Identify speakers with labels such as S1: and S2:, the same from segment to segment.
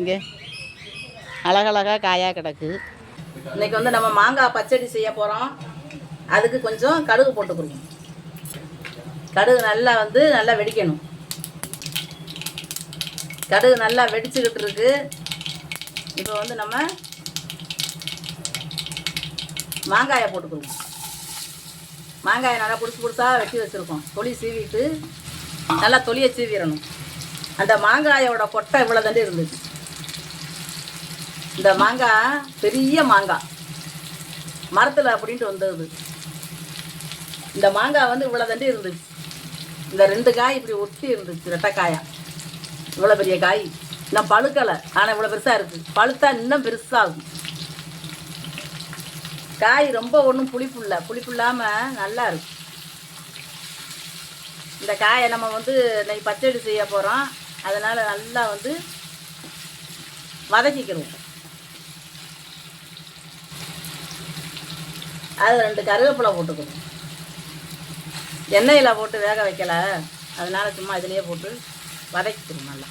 S1: இங்கே. அழகழகா காயாக கிடக்கு.
S2: இன்றைக்கி வந்து நம்ம மாங்காய் பச்சடி செய்ய போகிறோம் அதுக்கு கொஞ்சம் கடுகு போட்டுக்கணும் கடுகு நல்லா வந்து நல்லா வெடிக்கணும். கடுகு நல்லா வெடிச்சுக்கிட்டு இருக்கு. இப்போ வந்து நம்ம மாங்காயை போட்டுக்கணும் மாங்காயை நல்லா பிடிச்சி பிடிச்சா வெட்டி வச்சுருக்கோம். தொளி சீவிட்டு நல்லா தொலியை சீவிடணும். அந்த மாங்காயோட கொட்டை இவ்வளோ தண்டி இருந்துச்சு. இந்த மாங்காய் பெரிய மாங்காய் மரத்தில் அப்படின்ட்டு வந்தது. இந்த மாங்காய் வந்து இவ்வளோ தண்டி இருந்துச்சு. இந்த ரெண்டு காய் இப்படி ஒட்டி இருந்துச்சு ரெட்டைக்காயா. இவ்வளோ பெரிய காய். இன்னும் பழுக்கலை. ஆனால் இவ்வளோ பெருசாக இருக்குது பழுத்தா இன்னும் பெருசாகும். காய் ரொம்ப ஒன்றும் புளிப்பு இல்லை புளிப்பு இல்லாமல் நல்லா இருக்கு. இந்த காயை நம்ம வந்து இன்னைக்கு பச்சடி செய்ய போகிறோம் அதனால் நல்லா வந்து வதக்கிக்கிறோம். அது ரெண்டு கருவேப்பிலை போட்டுக்கணும் எண்ணெயில் போட்டு வேக வைக்கல. அதனால் சும்மா இதுலேயே போட்டு வதக்கிக்கணும் நல்லா.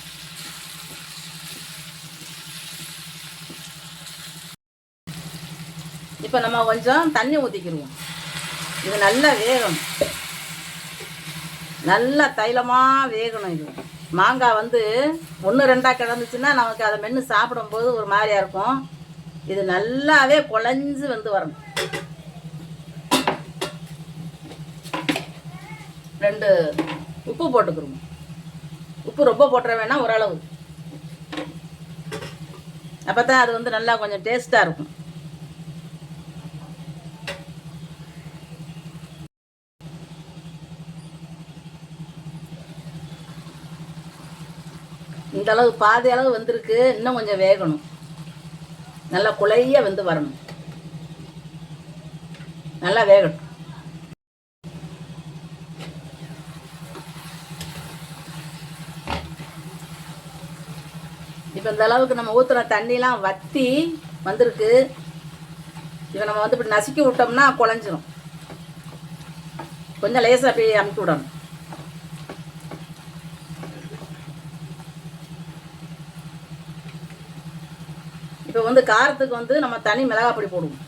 S2: இப்போ நம்ம கொஞ்சம் தண்ணி ஊற்றிக்கிடுவோம் இது நல்லா வேகணும். நல்லா தைலமாக வேகணும் இது. மாங்காய் வந்து ஒன்று ரெண்டாக கிடந்துச்சுன்னா நமக்கு அதை மென்று சாப்பிடும்போது ஒரு மாதிரியாக இருக்கும். இது நல்லாவே குழஞ்சு வந்து வரணும். ரெண்டு உப்பு போட்டுக்கிறோம். உப்பு ரொம்ப போட்டுற வேணாம் ஓரளவு. அப்போ தான் அது வந்து நல்லா கொஞ்சம் டேஸ்ட்டாக இருக்கும். இந்த அளவு பாதி அளவு வந்திருக்கு. இன்னும் கொஞ்சம் வேகணும். நல்லா குழைய வந்து வரணும். நல்லா வேகட்டும். இப்போ இந்த அளவுக்கு நம்ம ஊற்றுன தண்ணிலாம் வற்றி வந்திருக்கு. இதை நம்ம வந்து இப்படி நசுக்கி விட்டோம்னா குழஞ்சிரும். கொஞ்சம் லேசாக அப்படியே அமுக்கி விடணும். இப்போ வந்து காரத்துக்கு வந்து நம்ம தனி மிளகாய் பொடி போடுவோம்.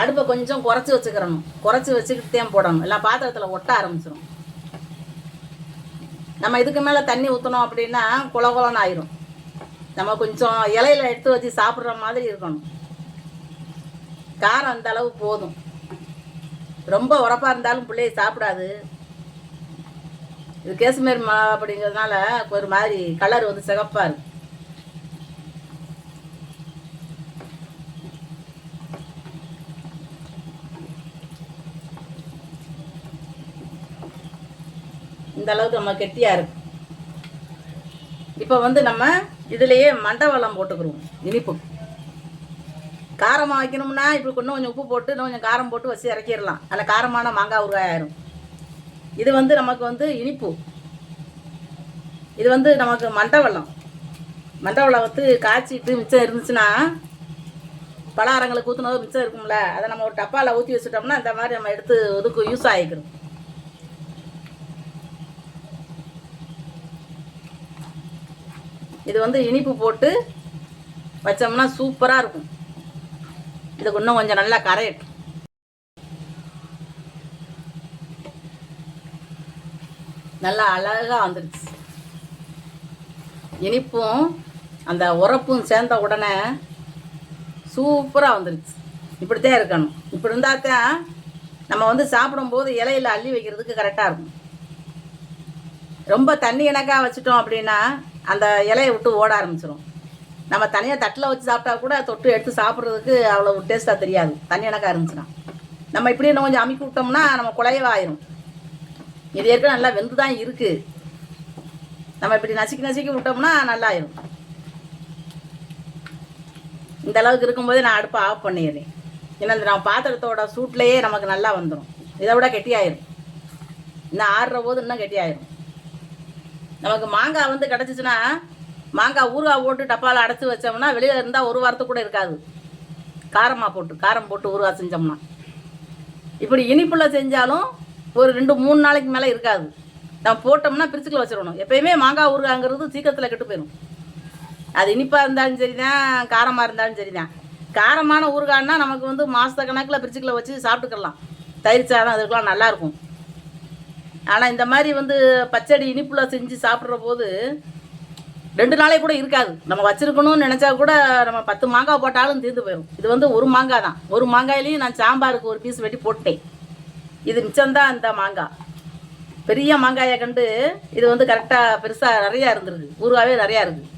S2: அடுப்பை கொஞ்சம் குறைச்சி வச்சுக்கிறணும். குறைச்சி வச்சுக்கிட்டு தான் போடணும். எல்லாம் பாத்திரத்தில் ஒட்ட ஆரம்பிச்சிடும் நம்ம இதுக்கு மேலே தண்ணி ஊற்றணும் அப்படின்னா குல குலன்னு ஆயிரும் நம்ம கொஞ்சம் இலையில எடுத்து வச்சு சாப்பிட்ற மாதிரி இருக்கணும். காரம் அந்த அளவு போதும். ரொம்ப உரப்பாக இருந்தாலும் பிள்ளைய சாப்பிடாது. இது கேஷ்மீர் மா அப்படிங்கிறதுனால ஒரு மாதிரி கலர் வந்து சிகப்பாக இருக்குது இந்த அளவுக்கு நம்ம கெட்டியாக இருக்கும் இப்போ வந்து நம்ம இதுலேயே மண்டவெல்லாம் போட்டுக்கிறோம் இனிப்பு. காரமாக வைக்கணும்னா இப்போ இன்னும் கொஞ்சம் உப்பு போட்டு இன்னும் கொஞ்சம் காரம் போட்டு வச்சு இறக்கிடலாம். அதில் காரமான மாங்காய் ஊறுகாய் ஆயிரும். இது வந்து நமக்கு வந்து இனிப்பு. இது வந்து நமக்கு மண்டவெல்லம் மண்டவெல்லம் வந்து காய்ச்சிட்டு மிச்சம் இருந்துச்சுன்னா பலகாரங்களுக்கு ஊற்றுனதும் மிச்சம் இருக்கும்ல. அதை நம்ம ஒரு டப்பாவில் ஊற்றி வச்சுட்டோம்னா இந்த மாதிரி நம்ம எடுத்து ஒதுக்கு யூஸ் ஆகிக்கிறோம். இது வந்து இனிப்பு போட்டு வச்சோம்னா சூப்பராக இருக்கும். இதுக்கு இன்னும் கொஞ்சம் நல்லா கரையட்டும். நல்லா அழகாக வந்துடுச்சு இனிப்பும் அந்த உரப்பும் சேர்ந்த உடனே சூப்பராக வந்துடுச்சு இப்படித்தான் இருக்கணும். இப்படி இருந்தால் தான் நம்ம வந்து சாப்பிடும்போது இலையில் அள்ளி வைக்கிறதுக்கு கரெக்டாக இருக்கும். ரொம்ப தண்ணி இணக்காக வச்சுட்டோம் அப்படின்னா அந்த இலையை விட்டு ஓட ஆரம்பிச்சிடும் நம்ம தனியாக தட்டில் வச்சு சாப்பிட்டா கூட தொட்டு எடுத்து சாப்பிட்றதுக்கு அவ்வளோ டேஸ்ட்டாக தெரியாது. தண்ணி இணக்காக இருந்துச்சுன்னா நம்ம இப்படி இன்னும் கொஞ்சம் அமுக்கி விட்டோம்னா நம்ம குலையவாயிரும் இது ஏற்கனவே நல்லா வெந்து தான் இருக்குது நம்ம இப்படி நசுக்கி நசுக்கி விட்டோம்னா நல்லாயிரும். இந்த அளவுக்கு இருக்கும்போது நான் அடுப்பை ஆஃப் பண்ணிடுறேன். ஏன்னா இந்த நம்ம பாத்திரத்தோட சூட்லேயே நமக்கு நல்லா வந்துடும் இதை விட கெட்டியாயிரும். இன்னும் ஆடுற போது இன்னும் கெட்டியாயிரும். நமக்கு மாங்காய் வந்து கிடச்சிச்சின்னா மாங்காய் ஊறுகாய் போட்டு டப்பாவில் அடைச்சி வச்சோம்னா வெளியில் இருந்தால் ஒரு வாரத்துக்கு கூட இருக்காது. காரமாக போட்டு காரம் போட்டு ஊறுகாய் செஞ்சோம்னா. இப்படி இனிப்புல செஞ்சாலும் ஒரு ரெண்டு மூணு நாளைக்கு மேலே இருக்காது. நம்ம போட்டோம்னா பிரிச்சுக்கில் வச்சிடணும். எப்பயுமே மாங்காய் ஊறுகாங்கிறது சீக்கிரத்தில் கெட்டு போயிடும் அது இனிப்பாக இருந்தாலும் சரி தான் காரமாக இருந்தாலும் சரி தான் காரமான ஊறுகாய்னா நமக்கு வந்து மாத கணக்கில் பிரிச்சுக்கில் வச்சு சாப்பிட்டுக்கலாம். தயிர் சாதம் அதுக்கெலாம் நல்லாயிருக்கும் ஆனால் இந்த மாதிரி வந்து பச்சடி இனிப்புல செஞ்சு சாப்பிட்ற போது ரெண்டு நாளே கூட இருக்காது. நம்ம வச்சிருக்கணும்னு நினச்சா கூட நம்ம பத்து மாங்காய் போட்டாலும் தீர்ந்து போயிடும் இது வந்து ஒரு மாங்காய் தான். ஒரு மாங்காயிலையும் நான் சாம்பாருக்கு ஒரு பீஸ் வெட்டி போட்டேன். இது மிச்சம்தான் இந்த மாங்காய். பெரிய மாங்காயை கண்டு இது வந்து கரெக்டாக பெருசாக நிறையா இருந்துருக்கு. ஊருகாவே நிறையா இருக்குது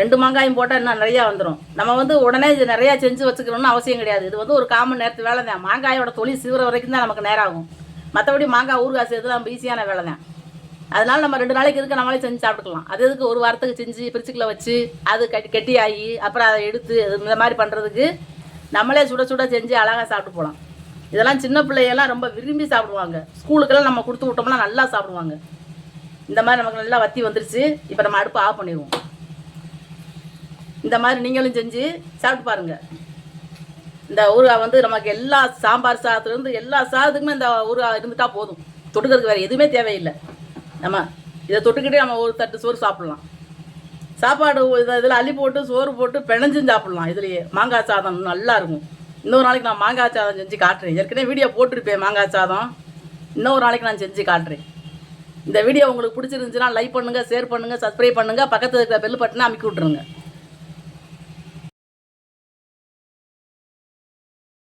S2: ரெண்டு மாங்காயும் போட்டால் இன்னும் நிறையா வந்துடும் நம்ம வந்து உடனே இது நிறையா செஞ்சு வச்சுக்கணும்னு அவசியம் கிடையாது. இது வந்து ஒரு காமன் நேரத்து வேலை தான் மாங்காயோட தொழில் சீவிர வரைக்கும் தான் நமக்கு நேரம் ஆகும். மற்றபடி மாங்காய் ஊறுகாய் செய்யறது நம்ம ஈஸியான வேலை தான் அதனால நம்ம ரெண்டு நாளைக்கு இருக்க நம்மளே செஞ்சு சாப்பிட்டுக்கலாம். அது எதுக்கு ஒரு வாரத்துக்கு செஞ்சு பிரிச்சுக்கில் வச்சு அது கட்டி கெட்டி ஆகி அப்புறம் அதை எடுத்து இது இந்த மாதிரி பண்ணுறதுக்கு நம்மளே சுட சுட செஞ்சு அழகாக சாப்பிட்டு போகலாம் இதெல்லாம் சின்ன பிள்ளையெல்லாம் ரொம்ப விரும்பி சாப்பிடுவாங்க. ஸ்கூலுக்கெல்லாம் நம்ம கொடுத்து விட்டோம்னா நல்லா சாப்பிடுவாங்க. இந்த மாதிரி நமக்கு நல்லா வத்தி வந்துருச்சு. இப்போ நம்ம அடுப்பு ஆஃப் பண்ணிடுவோம். இந்த மாதிரி நீங்களும் செஞ்சு சாப்பிட்டு பாருங்கள் இந்த ஊறுகாய் வந்து நமக்கு எல்லா சாம்பார் சாதத்துலேருந்து எல்லா சாதத்துக்குமே இந்த ஊறுகாய் இருந்துட்டா போதும். தொட்டுக்கிறதுக்கு வேறு எதுவுமே தேவையில்லை. நம்ம இதை தொட்டுக்கிட்டே நம்ம ஒரு தட்டு சோறு சாப்பிட்லாம். சாப்பாடு இதை இதில் அள்ளி போட்டு சோறு போட்டு பிணைஞ்சும் சாப்பிட்லாம். இதுலேயே மாங்காய் சாதம் நல்லா இருக்கும். இன்னொரு நாளைக்கு நான் மாங்காய் சாதம் செஞ்சு காட்டுறேன். ஏற்கனவே வீடியோ போட்டிருப்பேன் மாங்காய் சாதம். இன்னொரு நாளைக்கு நான் செஞ்சு காட்டுறேன். இந்த வீடியோ உங்களுக்கு பிடிச்சிருந்துச்சுன்னா லைக் பண்ணுங்கள் ஷேர் பண்ணுங்கள் சப்ஸ்கிரைப் பண்ணுங்கள் பக்கத்தில் இருக்கிற பெல் பட்டனை அமைக்கி விட்ருங்க